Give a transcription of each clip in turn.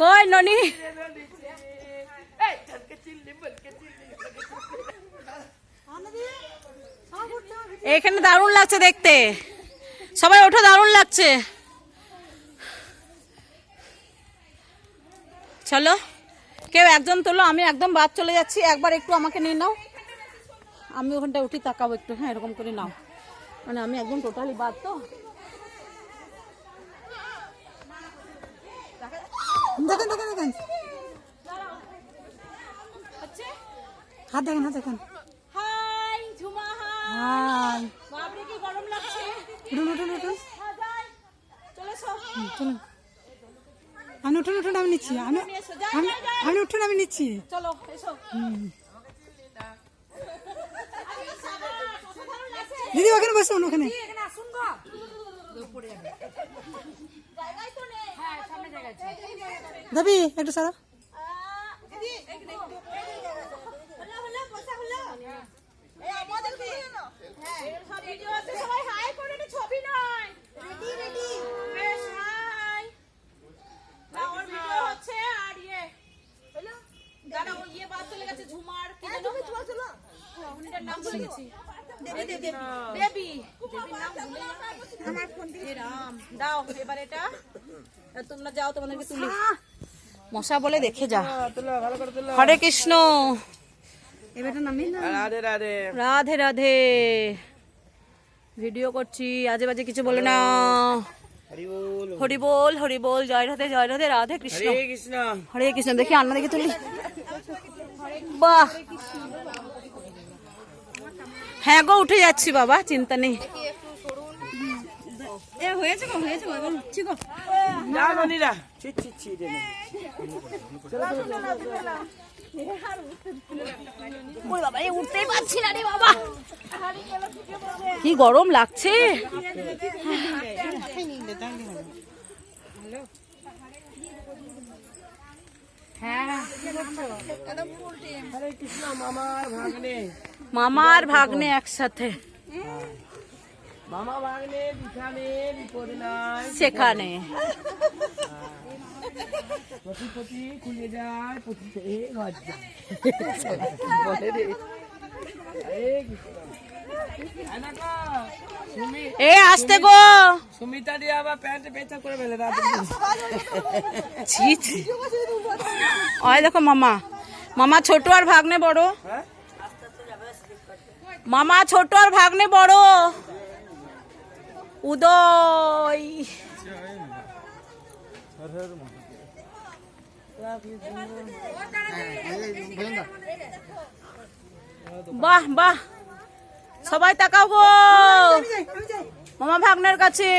কই ননি? এখানে দারুণ লাগছে দেখতে। সবাই ওঠো দারুণ লাগছে। চলো কেউ একজন তোলো আমি একদম বাদ চলে যাচ্ছি। একবার একটু আমাকে নিয়ে নাও। আমি ওখানটায় উঠি তাকাবো একটু। হ্যাঁ এরকম করে নাও। মানে আমি একদম টোটালি বাদ তো। দেখেন দেখেন দেখেন। হাত দেখেন হাত দেখেন। Hi Jhuma hi. হাই। বাপরে কি গরম লাগছে। উঠুন উঠুন উঠুন। চলে এসো। চলুন আমি উঠুন উঠুন আমি নিচ্ছি। আমি আমি উঠুন আমি নিচ্ছি। চলো এসো। দিদি ওখানে বসুন ওখানে। দাবি একটু সারা বেবি দাও এবার এটা। তোমরা যাও তোমাদেরকে তুলি। মশা বলে দেখে যা। হরে কৃষ্ণ। রাধে রাধে। রাধে রাধে। ভিডিও করছি আজে বাজে কিছু বলে না। হরি বল হরি বল জয় রাধে জয় রাধে রাধে কৃষ্ণ। হরে কৃষ্ণ। হরে কৃষ্ণ দেখি আন্না দেখি তুলি। বাহ! হ্যাঁ গো উঠে যাচ্ছি বাবা চিন্তা নেই। এ হয়েছে গো হয়েছে গো এবার উঠছি গো যা ননিরা ছি ছি ছি রে নে। ওই বাবা এ উঠতেই পারছি না রে বাবা। কি গরম লাগছে। মামার ভাগ্নে। মামার ভাগ্নে একসাথে। মামা ভাগ্নে বিখানে বিপদ নাই সেখানে। খুলে যায় এ ঘর যায়। বলে রে হরে কৃষ্ণ আনাকা সুমি এ আসতে গো। সুমিতা দিয়ে আবার প্যান্ট পেঁচা করে ফেলে ছি ছি। ওই দেখো মামা। মামা ছোট আর ভাগ্নে বড়। হ্যাঁ? মামা ছোট আর ভাগ্নে বড়। উদয়। বাহ বাহ। সবাই তাকাও গো। মামা ভাগ্নের কাছে।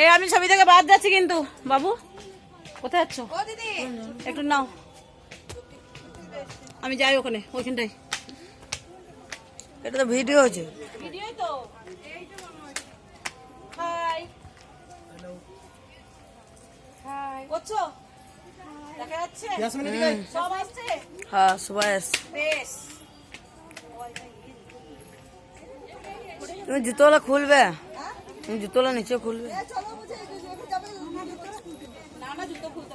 এই আমি ছবি থেকে বাদ যাচ্ছি কিন্তু। বাবু কোথায় যাচ্ছ? একটু নাও। আমি যাই ওখানে ওইখানটাই এটা তো ভিডিও আছে ভিডিওই তো। হাই। হাই। করছ দেখা যাচ্ছে? সব আসছে? হ্যাঁ সবাই আসছে। বেশ। তুমি জুতোলা খুলবে? তুমি জুতোলা নিচে খুলবে? না না জুতো খুলতে